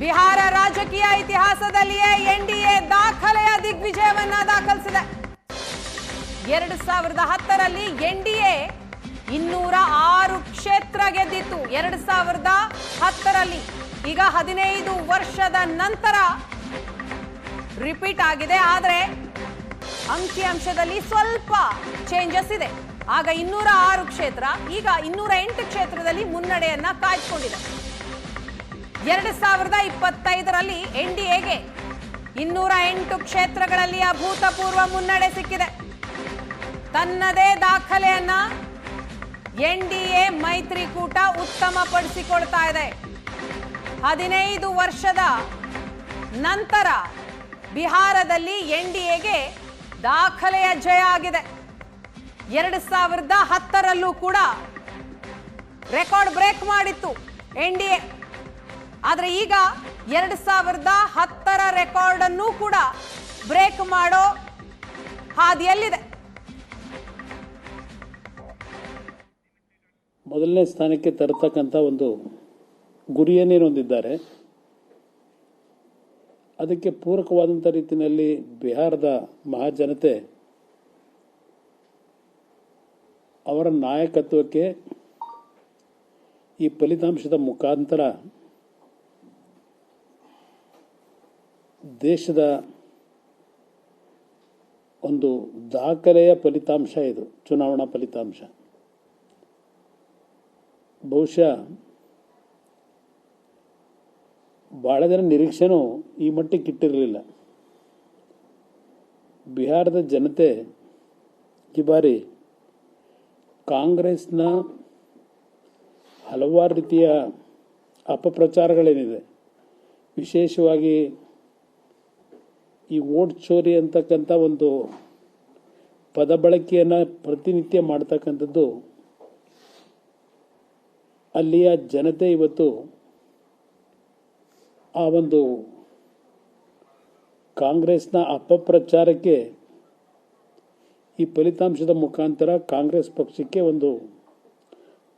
ಬಿಹಾರ ರಾಜಕೀಯ ಇತಿಹಾಸದಲ್ಲಿಯೇ ಎನ್ಡಿಎ ದಾಖಲೆಯ ದಿಗ್ವಿಜಯವನ್ನ ದಾಖಲಿಸಿದೆ. ಎರಡು ಸಾವಿರದ ಹತ್ತರಲ್ಲಿ ಎನ್ಡಿಎ ಇನ್ನೂರ ಆರು ಕ್ಷೇತ್ರ ಗೆದ್ದಿತ್ತು. ಎರಡು ಸಾವಿರದ ಹತ್ತರಲ್ಲಿ ಈಗ ಹದಿನೈದು ವರ್ಷದ ನಂತರ ರಿಪೀಟ್ ಆಗಿದೆ. ಆದರೆ ಅಂಕಿಅಂಶದಲ್ಲಿ ಸ್ವಲ್ಪ ಚೇಂಜಸ್ ಇದೆ. ಆಗ ಇನ್ನೂರ ಆರು ಕ್ಷೇತ್ರ, ಈಗ ಇನ್ನೂರ ಎಂಟು ಕ್ಷೇತ್ರದಲ್ಲಿ ಮುನ್ನಡೆಯನ್ನ ಕಾಯ್ದುಕೊಂಡಿದೆ. ಎರಡು ಸಾವಿರದ ಇಪ್ಪತ್ತೈದರಲ್ಲಿ ಎನ್ಡಿಎಗೆ ಇನ್ನೂರ ಎಂಟು ಕ್ಷೇತ್ರಗಳಲ್ಲಿ ಅಭೂತಪೂರ್ವ ಮುನ್ನಡೆ ಸಿಕ್ಕಿದೆ. ತನ್ನದೇ ದಾಖಲೆಯನ್ನ ಎನ್ಡಿಎ ಮೈತ್ರಿಕೂಟ ಉತ್ತಮಪಡಿಸಿಕೊಳ್ತಾ ಇದೆ. ಹದಿನೈದು ವರ್ಷದ ನಂತರ ಬಿಹಾರದಲ್ಲಿ ಎನ್ಡಿಎಗೆ ದಾಖಲೆಯ ಜಯ ಆಗಿದೆ. ಎರಡು ಸಾವಿರದ ಹತ್ತರಲ್ಲೂ ಕೂಡ ರೆಕಾರ್ಡ್ ಬ್ರೇಕ್ ಮಾಡಿತ್ತು ಎನ್ಡಿಎ ಆದರೆ ಈಗ ಎರಡು ಸಾವಿರದ ಹತ್ತರ ರೆಕಾರ್ಡನ್ನು ಕೂಡ ಬ್ರೇಕ್ ಮಾಡೋ ಹಾದಿಯಲ್ಲಿದೆ. ಮೊದಲನೇ ಸ್ಥಾನಕ್ಕೆ ತರತಕ್ಕಂಥ ಒಂದು ಗುರಿಯನ್ನೇ ಹೊಂದಿದ್ದಾರೆ. ಅದಕ್ಕೆ ಪೂರಕವಾದಂಥ ರೀತಿಯಲ್ಲಿ ಬಿಹಾರದ ಮಹಾಜನತೆ ಅವರ ನಾಯಕತ್ವಕ್ಕೆ ಈ ಫಲಿತಾಂಶದ ಮುಖಾಂತರ ದೇಶದ ಒಂದು ದಾಖಲೆಯ ಫಲಿತಾಂಶ ಇದು, ಚುನಾವಣಾ ಫಲಿತಾಂಶ. ಬಹುಶಃ ಭಾಳ ಜನ ನಿರೀಕ್ಷೆನೂ ಈ ಮಟ್ಟಕ್ಕೆ ಇಟ್ಟಿರಲಿಲ್ಲ. ಬಿಹಾರದ ಜನತೆ ಈ ಬಾರಿ ಕಾಂಗ್ರೆಸ್ನ ಹಲವಾರು ರೀತಿಯ ಅಪಪ್ರಚಾರಗಳೇನಿದೆ. ವಿಶೇಷವಾಗಿ ಈ ಓಟ್ ಚೋರಿ ಅಂತಕ್ಕಂಥ ಒಂದು ಪದ ಬಳಕೆಯನ್ನು ಪ್ರತಿನಿತ್ಯ ಮಾಡ್ತಕ್ಕಂಥದ್ದು ಅಲ್ಲಿಯ ಜನತೆ ಇವತ್ತು ಆ ಒಂದು ಕಾಂಗ್ರೆಸ್ನ ಅಪಪ್ರಚಾರಕ್ಕೆ ಈ ಫಲಿತಾಂಶದ ಮುಖಾಂತರ ಕಾಂಗ್ರೆಸ್ ಪಕ್ಷಕ್ಕೆ ಒಂದು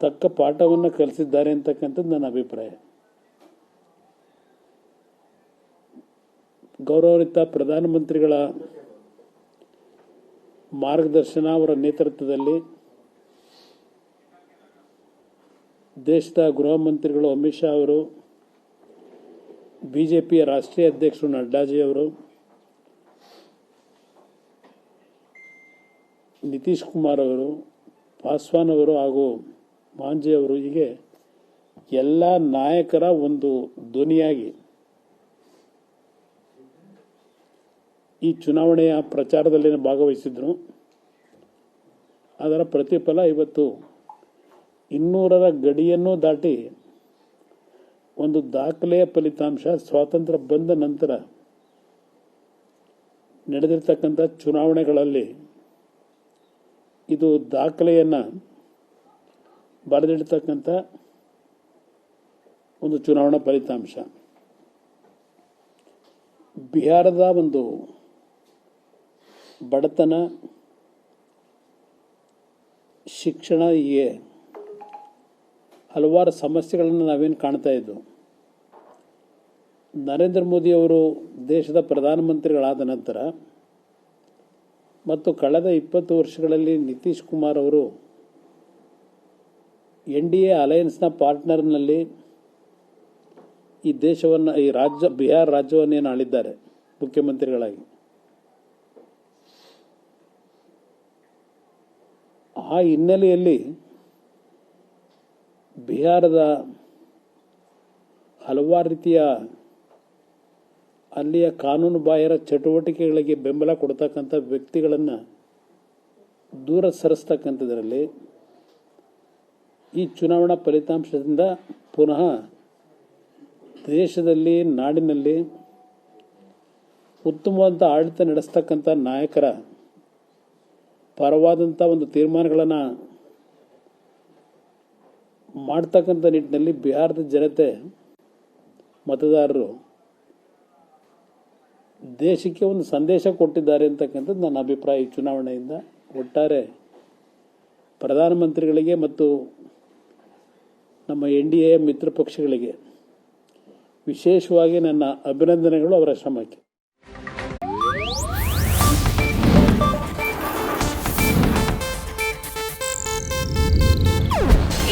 ತಕ್ಕ ಪಾಠವನ್ನು ಕಲಿಸಿದ್ದಾರೆ ಅಂತಕ್ಕಂಥದ್ದು ನನ್ನ ಅಭಿಪ್ರಾಯ. ಗೌರವಾನ್ವಿತ ಪ್ರಧಾನಮಂತ್ರಿಗಳ ಮಾರ್ಗದರ್ಶನ ಅವರ ನೇತೃತ್ವದಲ್ಲಿ ದೇಶದ ಗೃಹ ಮಂತ್ರಿಗಳು ಅಮಿತ್ ಶಾ ಅವರು ಬಿ ಜೆ ಪಿಯ ರಾಷ್ಟ್ರೀಯ ಅಧ್ಯಕ್ಷರು ನಡ್ಡಾಜಿ ಅವರು, ನಿತೀಶ್ ಕುಮಾರ್ ಅವರು, ಪಾಸ್ವಾನ್ ಅವರು ಹಾಗೂ ಮಾಂಜಿ ಅವರು ಹೀಗೆ ಎಲ್ಲ ನಾಯಕರ ಒಂದು ಧ್ವನಿಯಾಗಿ ಈ ಚುನಾವಣೆಯ ಪ್ರಚಾರದಲ್ಲಿ ಭಾಗವಹಿಸಿದ್ರು. ಅದರ ಪ್ರತಿಫಲ ಇವತ್ತು ಇನ್ನೂರರ ಗಡಿಯನ್ನು ದಾಟಿ ಒಂದು ದಾಖಲೆಯ ಫಲಿತಾಂಶ ಸ್ವಾತಂತ್ರ್ಯ ಬಂದ ನಂತರ ನಡೆದಿರ್ತಕ್ಕಂಥ ಚುನಾವಣೆಗಳಲ್ಲಿ ಇದು ದಾಖಲೆಯನ್ನು ಬರೆದಿಡ್ತಕ್ಕಂಥ ಒಂದು ಚುನಾವಣಾ ಫಲಿತಾಂಶ. ಬಿಹಾರದ ಒಂದು ಬಡತನ, ಶಿಕ್ಷಣ ಹೀಗೆ ಹಲವಾರು ಸಮಸ್ಯೆಗಳನ್ನು ನಾವೇನು ಕಾಣ್ತಾ ಇದ್ದು ನರೇಂದ್ರ ಮೋದಿ ಅವರು ದೇಶದ ಪ್ರಧಾನಮಂತ್ರಿಗಳಾದ ನಂತರ ಮತ್ತು ಕಳೆದ ಇಪ್ಪತ್ತು ವರ್ಷಗಳಲ್ಲಿ ನಿತೀಶ್ ಕುಮಾರ್ ಅವರು ಎನ್ ಡಿ ಎ ಅಲಯನ್ಸ್ನ ಪಾರ್ಟ್ನರ್ನಲ್ಲಿ ಈ ದೇಶವನ್ನು, ಈ ರಾಜ್ಯ, ಬಿಹಾರ ರಾಜ್ಯವನ್ನೇನು ಆಳಿದ್ದಾರೆ ಮುಖ್ಯಮಂತ್ರಿಗಳಾಗಿ. ಆ ಹಿನ್ನೆಲೆಯಲ್ಲಿ ಬಿಹಾರದ ಹಲವಾರು ರೀತಿಯ ಅಲ್ಲಿಯ ಕಾನೂನು ಬಾಹಿರ ಚಟುವಟಿಕೆಗಳಿಗೆ ಬೆಂಬಲ ಕೊಡ್ತಕ್ಕಂಥ ವ್ಯಕ್ತಿಗಳನ್ನು ದೂರ ಸರಿಸ್ತಕ್ಕಂಥದ್ರಲ್ಲಿ ಈ ಚುನಾವಣಾ ಫಲಿತಾಂಶದಿಂದ ಪುನಃ ದೇಶದಲ್ಲಿ, ನಾಡಿನಲ್ಲಿ ಉತ್ತಮವಾದ ಆಡಳಿತ ನಡೆಸ್ತಕ್ಕಂಥ ನಾಯಕರ ಪರವಾದಂಥ ಒಂದು ತೀರ್ಮಾನಗಳನ್ನು ಮಾಡ್ತಕ್ಕಂಥ ನಿಟ್ಟಿನಲ್ಲಿ ಬಿಹಾರದ ಜನತೆ ಮತದಾರರು ದೇಶಕ್ಕೆ ಒಂದು ಸಂದೇಶ ಕೊಟ್ಟಿದ್ದಾರೆ ಅಂತಕ್ಕಂಥದ್ದು ನನ್ನ ಅಭಿಪ್ರಾಯ ಈ ಚುನಾವಣೆಯಿಂದ. ಒಟ್ಟಾರೆ ಪ್ರಧಾನಮಂತ್ರಿಗಳಿಗೆ ಮತ್ತು ನಮ್ಮ ಎನ್ ಡಿ ಎ ಮಿತ್ರ ಪಕ್ಷಗಳಿಗೆ ವಿಶೇಷವಾಗಿ ನನ್ನ ಅಭಿನಂದನೆಗಳು ಅವರ ಶ್ರಮಕ್ಕೆ.